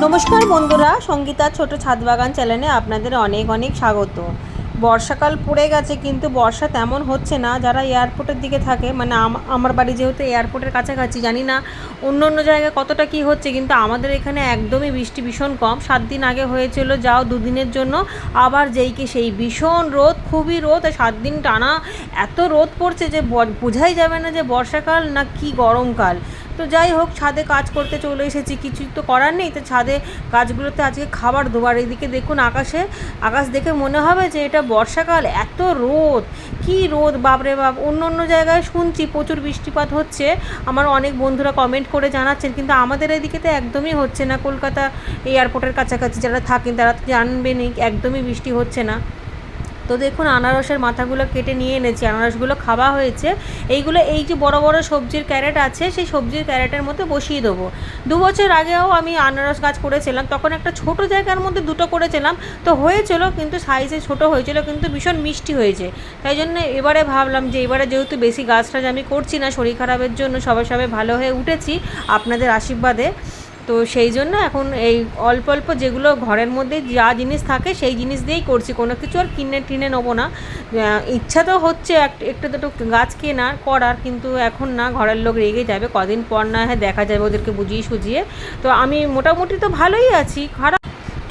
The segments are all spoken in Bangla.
নমস্কার বন্ধুরা সঙ্গীতার ছোট ছাদ বাগান চ্যানেলে আপনাদের অনেক অনেক স্বাগত। বর্ষাকাল পড়ে গেছে কিন্তু বর্ষা তেমন হচ্ছে না, যারা এয়ারপোর্টের দিকে থাকে মানে আম- আমার বাড়ি যেহেতু এয়ারপোর্টের কাছাকাছি, জানি না অন্য অন্য জায়গায় কতটা কি হচ্ছে, কিন্তু আমাদের এখানে একদমই বৃষ্টি ভীষণ কম। সাত দিন আগে হয়েছিল, যাও দুদিনের জন্য, আবার যেই কি সেই ভীষণ রোদ, খুবই রোদ, আর সাত দিন টানা এত রোদ পড়ছে যে বোঝাই যাবে না যে বর্ষাকাল না কি গরমকাল। তো যাই হোক, ছাদে কাজ করতে চলে এসেছি। কিছু তো করার নেই, তো ছাদে কাজগুলোতে আজকে খাবার দেওয়ার এদিকে দেখুন আকাশে, আকাশ দেখে মনে হবে যে এটা বর্ষাকাল, এত রোদ। কি রোদ, বাপরে বাপ। অন্য অন্য জায়গায় শুনছি প্রচুর বৃষ্টিপাত হচ্ছে। আমার অনেক বন্ধুরা কমেন্ট করে জানাচ্ছেন, কিন্তু আমাদের এদিকে তো একদমই হচ্ছে না। কলকাতা এয়ারপোর্টের কাছাকাছি যারা থাকেন, তারা জানবেনই, একদমই বৃষ্টি হচ্ছে না। তো দেখুন, আনারসের মাথাগুলো কেটে নিয়ে এনেছি। আনারসগুলো খাওয়া হয়েছে। এইগুলো, এই যে বড় বড় সবজির ক্যারেট আছে, সেই সবজির ক্যারেটের মধ্যে বসিয়ে দেবো। দু বছর আগেও আমি আনারস গাছ করেছিলাম, তখন একটা ছোট জায়গার মধ্যে দুটো করেছিলাম। তো হয়েছিল, কিন্তু সাইজে ছোট হয়েছিল, কিন্তু ভীষণ মিষ্টি হয়েছে। তাই জন্য এবারে ভাবলাম যে, এবারে যেহেতু বেশি গাছ টাছ আমি করছি না, শরীর খারাপের জন্য সবাই সবাই ভালো হয়ে উঠেছি, আপনাদের আশীর্বাদে। তো সেই জন্য এখন এই অল্প অল্প যেগুলো ঘরের মধ্যে যা জিনিস থাকে সেই জিনিস দিয়েই করছি। কোনো কিছু আর কিনে টিনে নেব না। ইচ্ছা তো হচ্ছে এক- একটু দুটো গাছ কেনার, করার, কিন্তু এখন না, ঘরের লোক রেগে যাবে। কদিন পর না হ্যাঁ দেখা যাবে ওদেরকে বুঝিয়ে সুঝিয়ে। তো আমি মোটামুটি তো ভালোই আছি। খারাপ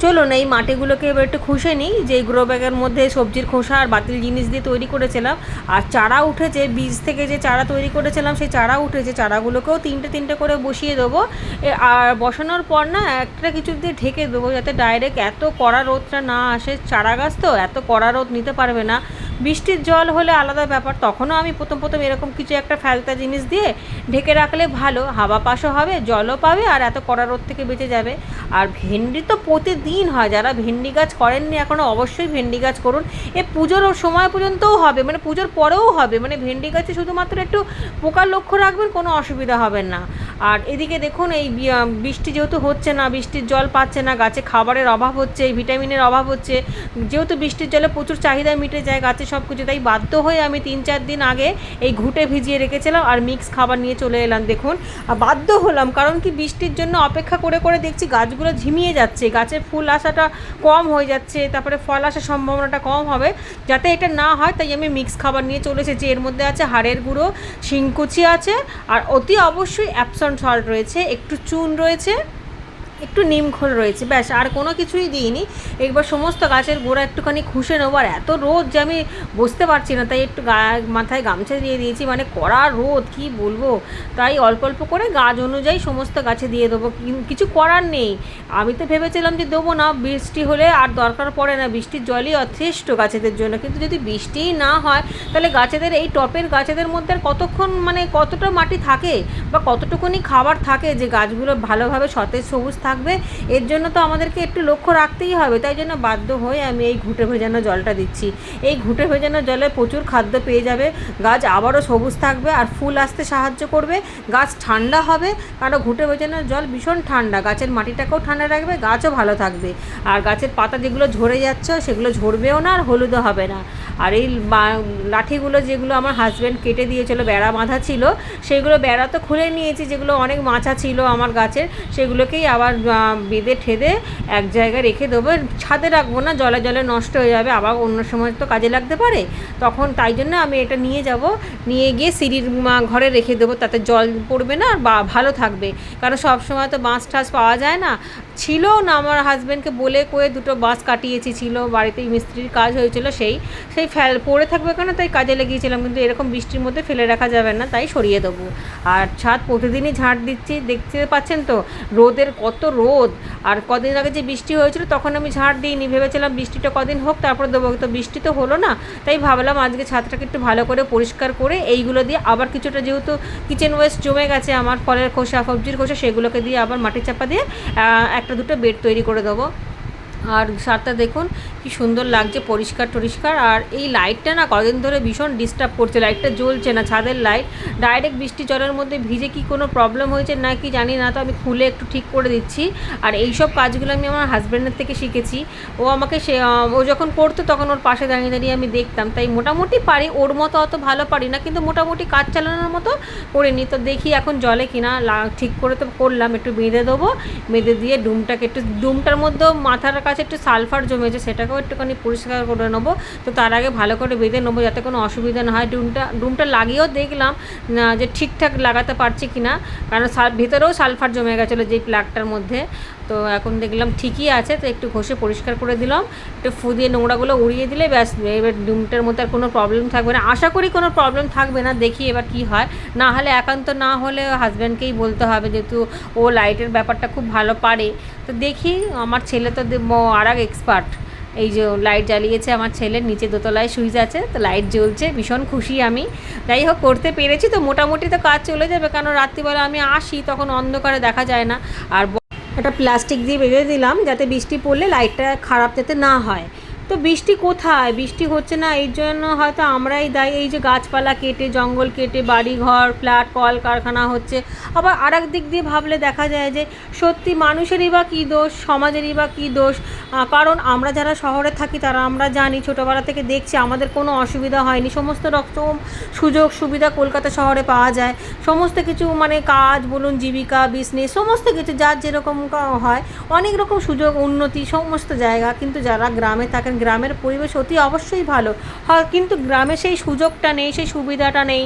চলুন এই মাটিগুলোকে এবার একটু খুশে নিই। যে গ্রো ব্যাগের মধ্যে সবজির খোসা আর বাতিল জিনিস দিয়ে তৈরি করেছিলাম। আর চারা উঠেছে, বীজ থেকে যে চারা তৈরি করেছিলাম, সেই চারা উঠেছে। চারাগুলোকেও তিনটে তিনটে করে বসিয়ে দেবো। আর বসানোর পর না, একটা কিছু দিয়ে ঢেকে দেবো, যাতে ডাইরেক্ট এত কড়া রোদটা না আসে। চারা গাছ তো, এত কড়া রোদ নিতে পারবে না। বৃষ্টির জল হলে আলাদা ব্যাপার। তখনও আমি প্রথম প্রথম এরকম কিছু একটা ফেলতা জিনিস দিয়ে ঢেকে রাখলে ভালো, হাওয়া পাশও হবে, জলও পাবে আর এত কড়া রোদ থেকে বেঁচে যাবে। আর ভেন্ডি তো প্রতিদিন হয়, যারা ভেন্ডি গাছ করেননি এখনও অবশ্যই ভেন্ডি গাছ করুন। এ পুজোর সময় পর্যন্তও হবে মানে পুজোর পরেও হবে মানে ভেন্ডি গাছে শুধুমাত্র একটু পোকার লক্ষ্য রাখবেন, কোনো অসুবিধা হবে না। আর এদিকে দেখুন এই বৃষ্টি যেহেতু হচ্ছে না, বৃষ্টির জল পাচ্ছে না, গাছে খাবারের অভাব হচ্ছে ভিটামিনের অভাব হচ্ছে, যেহেতু বৃষ্টির জলে প্রচুর চাহিদা মিটে যায়, গাছে সব কিছু। তাই বাধ্য হয়ে আমি তিন চার দিন আগে এই ঘুটে ভিজিয়ে রেখেছিলাম আর মিক্স খাবার নিয়ে চলে এলাম, দেখুন। বাধ্য হলাম, কারণ কি বৃষ্টির জন্য অপেক্ষা করে করে দেখছি গাছগুলো ঝিমিয়ে যাচ্ছে গাছের ফুল আসাটা কম হয়ে যাচ্ছে, তারপরে ফল আসার সম্ভাবনাটা কম হবে। যাতে এটা না হয়, তাই আমি মিক্স খাবার নিয়ে চলে এসেছি। এর মধ্যে আছে হাড়ের গুঁড়ো, শিংকুচি আছে, আর অতি অবশ্যই অ্যাপসন সল্ট রয়েছে, একটু চুন রয়েছে। একটু নিমখোল রয়েছে, ব্যাস, আর কোনো কিছুই দিইনি। একবার সমস্ত গাছের গোড়া একটুখানি খুশে নেব, আর এত রোদ যে আমি বসতে পারছি না, তাই একটু গা মাথায় গামছা দিয়ে দিয়েছি মানে কড়া রোদ, কি বলব? তাই অল্প অল্প করে গাছ অনুযায়ী সমস্ত গাছে দিয়ে দেবো কিছু করার নেই। আমি তো ভেবেছিলাম যে দেবো না, বৃষ্টি হলে আর দরকার পড়ে না, বৃষ্টির জলই যথেষ্ট গাছেদের জন্য, কিন্তু যদি বৃষ্টিই না হয়, তাহলে গাছেদের, এই টপের গাছেদের মধ্যে কতক্ষণ মানে কতটা মাটি থাকে বা কতটুকুনি খাবার থাকে যে গাছগুলো ভালোভাবে সতেজ সবুজ থাকবে। এর জন্য তো আমাদেরকে একটু লক্ষ্য রাখতেই হবে। তাই জন্য বাধ্য হয়ে আমি এই ঘুঁটে ভেজানো জলটা দিচ্ছি। এই ঘুঁটে ভেজানো জলে প্রচুর খাদ্য পেয়ে যাবে। গাছ আবারও সবুজ থাকবে আর ফুল আসতে সাহায্য করবে। গাছ ঠান্ডা হবে, কারণ ঘুঁটে ভেজানো জল ভীষণ ঠান্ডা। গাছের মাটিটাকেও ঠান্ডা রাখবে, গাছও ভালো থাকবে। আর গাছের পাতা যেগুলো ঝরে যাচ্ছে, সেগুলো ঝরবেও না আর হলুদও হবে না। আর এই লাঠিগুলো যেগুলো আমার হাজব্যান্ড কেটে দিয়েছিল, বেড়া বাঁধা ছিল, সেগুলো বেড়া তো খুলে নিয়েছি, যেগুলো অনেক মাছা ছিল আমার গাছের, সেগুলোকেই আবার বেঁধে ঠেদে এক জায়গায় রেখে দেবো। ছাদে রাখব না, জলে জলে নষ্ট হয়ে যাবে, আবার অন্য সময় তো কাজে লাগতে পারে। তখন তাই জন্য আমি এটা নিয়ে যাব, নিয়ে গিয়ে সিঁড়ির ঘরে রেখে দেবো, তাতে জল পড়বে না, আর ভালো থাকবে। কারণ সব সময় তো বাঁশ টাস পাওয়া যায় না। ছিল না আমার হাজব্যান্ডকে বলে কয়ে দুটো বাঁশ কাটিয়েছি, ছিল, বাড়িতেই মিস্ত্রির কাজ হয়েছিল সেই সেই ফেল, পড়ে থাকবে কেন? তাই কাজে লেগিয়েছিলাম কিন্তু এরকম বৃষ্টির মধ্যে ফেলে রাখা যাবে না, তাই সরিয়ে দেবো। আর ছাদ প্রতিদিনই ঝাঁট দিচ্ছি, দেখতে পাচ্ছেন তো? রোদের কত রোদ। আর কদিন আগে যে বৃষ্টি হয়েছিল, তখন আমি ঝাঁট দিইনি। ভেবেছিলাম বৃষ্টিটা কদিন হোক, তারপর দেবো তো বৃষ্টি তো হলো না। তাই ভাবলাম আজকে ছাদটাকে একটু ভালো করে পরিষ্কার করে এইগুলো দিয়ে আবার কিছুটা যেহেতু কিচেন ওয়েস্ট জমে গেছে, আমার ফলের খোসা, সবজির খোসা, সেগুলোকে দিয়ে আবার মাটি চাপা দিয়ে একটা দুটো বেড তৈরি করে দেবো। আর সারটা দেখুন, কি সুন্দর লাগছে, পরিষ্কার টরিষ্কার। আর এই লাইটটা না কদিন ধরে ভীষণ ডিস্টার্ব করছে লাইটটা জ্বলছে না, ছাদের লাইট ডাইরেক্ট বৃষ্টি জলের মধ্যে ভিজে কি কোনো প্রবলেম হয়েছে না কি জানি না, তো আমি খুলে একটু ঠিক করে দিচ্ছি। আর এই সব কাজগুলো আমি আমার হাজব্যান্ডের থেকে শিখেছি। ও আমাকে সে ও যখন করতো তখন ওর পাশে দাঁড়িয়ে দাঁড়িয়ে আমি দেখতাম। তাই মোটামুটি পারি, ওর মতো অত ভালো পারি না, কিন্তু মোটামুটি কাজ চালানোর মতো করে করিনি। তো দেখি এখন জলে কিনা ঠিক করে তো করলাম, একটু বেঁধে দেবো। বেঁধে দিয়ে ডুমটাকে একটু, ডুমটার মধ্যেও মাথার কাছে একটু সালফার জমেছে, সেটাকেও একটুখানি পরিষ্কার করে নেব। তো তার আগে ভালো করে বেঁধে নেব যাতে কোনো অসুবিধা না হয়। ডুমটা ডুমটা লাগিয়েও দেখলাম যে ঠিকঠাক লাগাতে পারছি কি না। কারণ ভেতরেও সালফার জমে গেছিল যেই প্লাগটার মধ্যে। তো এখন দেখলাম ঠিকই আছে, তো একটু ঘষে পরিষ্কার করে দিলাম। একটু ফু দিয়ে নোংরাগুলো উড়িয়ে দিলে ব্যাস, এবার ডুমটার মধ্যে আর কোনো প্রবলেম থাকবে না। আশা করি কোনো প্রবলেম থাকবে না, দেখি এবার কি হয়। না হলে একান্ত না হলে হাজব্যান্ডকেই বলতে হবে যেহেতু ও লাইটের ব্যাপারটা খুব ভালো পারে। তো দেখি, আমার ছেলে তো আর এক এক্সপার্ট এই যে লাইট জ্বালিয়েছে আমার ছেলের নিচে দোতলায় সুইচ আছে, তো লাইট জ্বলছে, ভীষণ খুশি আমি। যাই হোক, করতে পেরেছি তো মোটামুটি তো কাজ চলে যাবে, কারণ রাত্রিবেলা আমি আসি, তখন অন্ধকারে দেখা যায় না। আর একটা প্লাস্টিক দিয়ে বেঁধে দিলাম, যাতে বৃষ্টি পড়লে লাইটটা খারাপ যাতে না হয়। তো বৃষ্টি কোথায়? বৃষ্টি হচ্ছে না, এই জন্য হয়তো আমরাই দায়ী। এই যে গাছপালা কেটে, জঙ্গল কেটে বাড়ি ঘর ফ্ল্যাট কল কারখানা হচ্ছে। আবার আর দিক দিয়ে ভাবলে দেখা যায় যে সত্যি মানুষেরই বা কী দোষ, সমাজেরই বা কী দোষ? কারণ আমরা যারা শহরে থাকি, তারা আমরা জানি, ছোটোবেলা থেকে দেখছি, আমাদের কোনো অসুবিধা হয়নি। সমস্ত রকম সুযোগ সুবিধা কলকাতা শহরে পাওয়া যায়। সমস্ত কিছু মানে কাজ বলুন, জীবিকা বিজনেস সমস্ত কিছু, যার যেরকম হয়, অনেক রকম সুযোগ, উন্নতি, সমস্ত জায়গা। কিন্তু যারা গ্রামে থাকেন গ্রামের পরিবেশ অতি অবশ্যই ভালো। হয়, কিন্তু গ্রামে সেই সুযোগটা নেই, সেই সুবিধাটা নেই।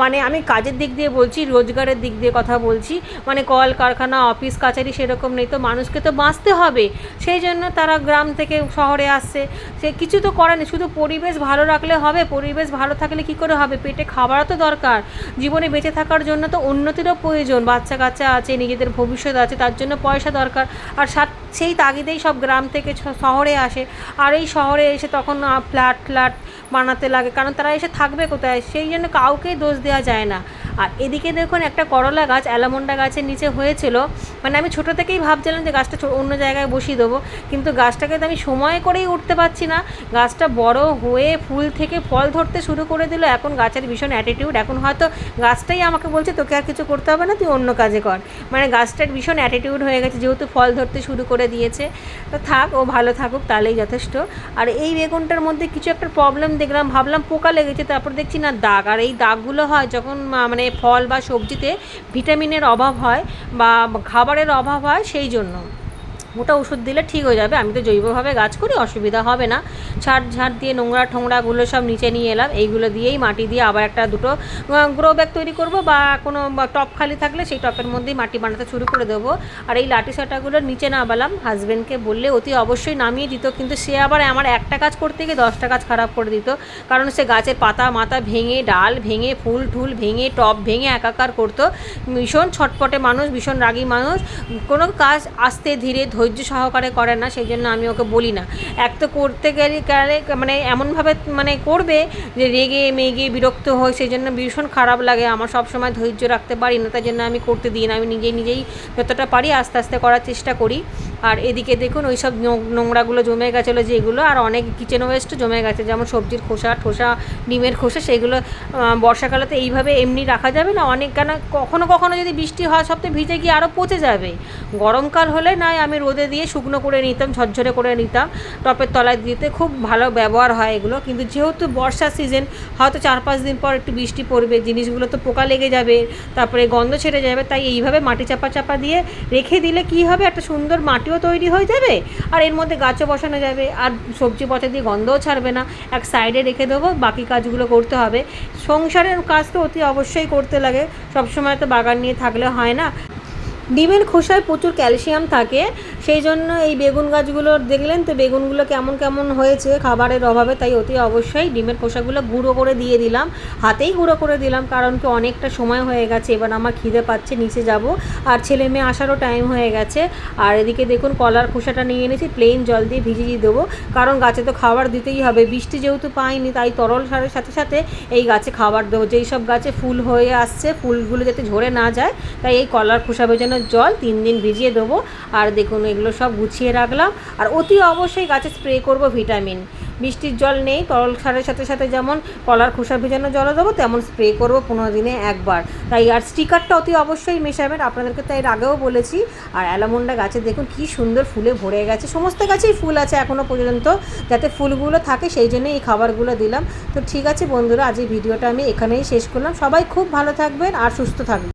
মানে আমি কাজের দিক দিয়ে বলছি, রোজগারের দিক দিয়ে কথা বলছি। মানে কল, কারখানা, অফিস কাছারি সেরকম নেই। তো মানুষকে তো বাঁচতে হবে। সেই জন্য তারা গ্রাম থেকে শহরে আসছে। সে কিছু তো করার নেই। শুধু পরিবেশ ভালো রাখলে হবে, পরিবেশ ভালো থাকলে কি করে হবে? পেটে খাবারও তো দরকার। জীবনে বেঁচে থাকার জন্য তো উন্নতিরও প্রয়োজন। বাচ্চা কাচ্চা আছে, নিজেদের ভবিষ্যৎ আছে, তার জন্য পয়সা দরকার। আর সাত সেই তাগিদেই সব গ্রাম থেকে শহরে আসে। আর এই শহরে এসে তখন ফ্ল্যাট ফ্ল্যাট বানাতে লাগে। কারণ তারা এসে থাকবে কোথায়? সেই জন্য কাউকেই দোষ দেওয়া যায় না। আর এদিকে দেখুন একটা করলা গাছ, অ্যালামন্ডা গাছের নিচে হয়েছিল। মানে আমি ছোটো থেকেই ভাবছিলাম যে গাছটা অন্য জায়গায় বসিয়ে দেবো। কিন্তু গাছটাকে তো আমি সময় করেই উঠতে পারছি না। গাছটা বড় হয়ে ফুল থেকে ফল ধরতে শুরু করে দিল। এখন গাছের ভীষণ অ্যাটিটিউড এখন হয়তো গাছটাই আমাকে বলছে, তোকে আর কিছু করতে হবে না, তুই অন্য কাজে কর। মানে গাছটার ভীষণ অ্যাটিটিউড হয়ে গেছে, যেহেতু ফল ধরতে শুরু করে দিয়েছে। তো থাক, ও ভালো থাকুক, তাহলেই যথেষ্ট। আর এই বেগুনটার মধ্যে কিছু একটা প্রবলেম দেখলাম, ভাবলাম পোকা লেগেছে, তারপর দেখছি না দাগ। আর এই দাগগুলো হয় যখন মানে ফল বা সবজিতে ভিটামিনের অভাব হয় বা খাবারের অভাব হয় সেই জন্য। ওটা ওষুধ দিলে ঠিক হয়ে যাবে। আমি তো জৈবভাবে গাছ করি, অসুবিধা হবে না। ছাড় ঝাড় দিয়ে নোংরা ঠোংরাগুলো সব নিচে নিয়ে এলাম। এইগুলো দিয়েই মাটি দিয়ে আবার একটা দুটো গ্রো ব্যাগ তৈরি করব বা কোনো টপ খালি থাকলে সেই টপের মধ্যেই মাটি বানাতে শুরু করে দেবো। আর এই লাঠি সাটাগুলো নিচে নামালাম। হাজব্যান্ডকে বললে অতি অবশ্যই নামিয়ে দিত, কিন্তু সে আবার আমার একটা কাজ করতে গিয়ে দশটা কাজ খারাপ করে দিত। কারণ সে গাছের পাতা মাথা ভেঙে, ডাল ভেঙে, ফুল টুল ভেঙে, টপ ভেঙে একাকার করতো। ভীষণ ছটপটে মানুষ, ভীষণ রাগী মানুষ। কোনো কাজ আস্তে ধীরে ধৈর্য সহকারে করে না সেই জন্য আমি ওকে বলি না। এক তো করতে গেলে মানে এমনভাবে মানে করবে যে রেগে মেগে বিরক্ত হয় সেই জন্য ভীষণ খারাপ লাগে। আমার সব সময় ধৈর্য রাখতে পারি না, তাই জন্য আমি করতে দিই না। আমি নিজেই নিজেই যতটা পারি আস্তে আস্তে করার চেষ্টা করি। আর এদিকে দেখুন ওই সব নোংরাগুলো জমে গেছিল যেগুলো, আর অনেক কিচেন ওয়েস্টও জমে গেছে, যেমন সবজির খোসা, ঠোসা, ডিমের খোসা, সেগুলো বর্ষাকালে তো এইভাবে এমনি রাখা যাবে না। অনেক কেন কখনো কখনো যদি বৃষ্টি হয় সপ্তাহে ভিজে গিয়ে আরও পচে যাবে। গরমকাল হলে নয় আমি রোদে দিয়ে শুকনো করে নিতাম, ঝরঝরে করে নিতাম, টপের তলায় দিতে খুব ভালো ব্যবহার হয় এগুলো। কিন্তু যেহেতু বর্ষা সিজন হয়তো চার পাঁচ দিন পর একটু বৃষ্টি পড়বে, জিনিসগুলো তো পোকা লেগে যাবে, তারপরে গন্ধ ছেড়ে যাবে, তাই এইভাবে মাটি চাপা চাপা দিয়ে রেখে দিলে কি হবে? একটা সুন্দর মাটিও তৈরি হয়ে যাবে, আর এর মধ্যে গাছও বসানো যাবে, আর সবজি পচা দিয়ে গন্ধও ছাড়বে না। এক সাইডে রেখে দেবো, বাকি কাজগুলো করতে হবে। সংসারের কাজ তো অতি অবশ্যই করতে লাগে। সবসময় তো বাগান নিয়ে থাকলে হয় না। ডিমের খোসায় প্রচুর ক্যালসিয়াম থাকে, সেই জন্য এই বেগুন গাছগুলো দেখলেন তো বেগুনগুলো কেমন কেমন হয়েছে খাবারের অভাবে, তাই অতি অবশ্যই ডিমের খোসাগুলো গুঁড়ো করে দিয়ে দিলাম, হাতেই গুঁড়ো করে দিলাম, কারণ কি অনেকটা সময় হয়ে গেছে, এবার আমার খিদে পাচ্ছে, নিচে যাব, আর ছেলে মেয়ে আসারও টাইম হয়ে গেছে, আর এদিকে দেখুন কলার খোসাটা নিয়ে এনেছি প্লেন জল দিয়ে ভিজিয়ে দেবো, কারণ গাছে তো খাবার দিতেই হবে, বৃষ্টি যেহেতু পাইনি, তাই তরল সারের সাথে সাথে এই গাছে খাবার দেবো, যেই সব গাছে ফুল হয়ে আসছে, ফুলগুলো যাতে ঝরে না যায়, তাই এই কলার খোসা ভেজানোর জল তিন দিন ভিজিয়ে দেবো। আর দেখুন, এগুলো সব গুছিয়ে রাখলাম। আর অতি অবশ্যই গাছে স্প্রে করব ভিটামিন। বৃষ্টির জল নেই, তরল সারের সাথে সাথে যেমন কলার খোসা ভেজানো জলও দেবো, তেমন স্প্রে করব পনেরো দিনে একবার। তাই আর স্টিকারটা অতি অবশ্যই মেশাবেন, আপনাদেরকে তাই আগেও বলেছি। আর অ্যালামন্ডা গাছে দেখুন, কি সুন্দর ফুলে ভরে গেছে। সমস্ত গাছেই ফুল আছে এখনও পর্যন্ত, যাতে ফুলগুলো থাকে সেই জন্যই এই খাবারগুলো দিলাম। তো ঠিক আছে বন্ধুরা, আজ এই ভিডিওটা আমি এখানেই শেষ করলাম। সবাই খুব ভালো থাকবেন আর সুস্থ থাকবেন।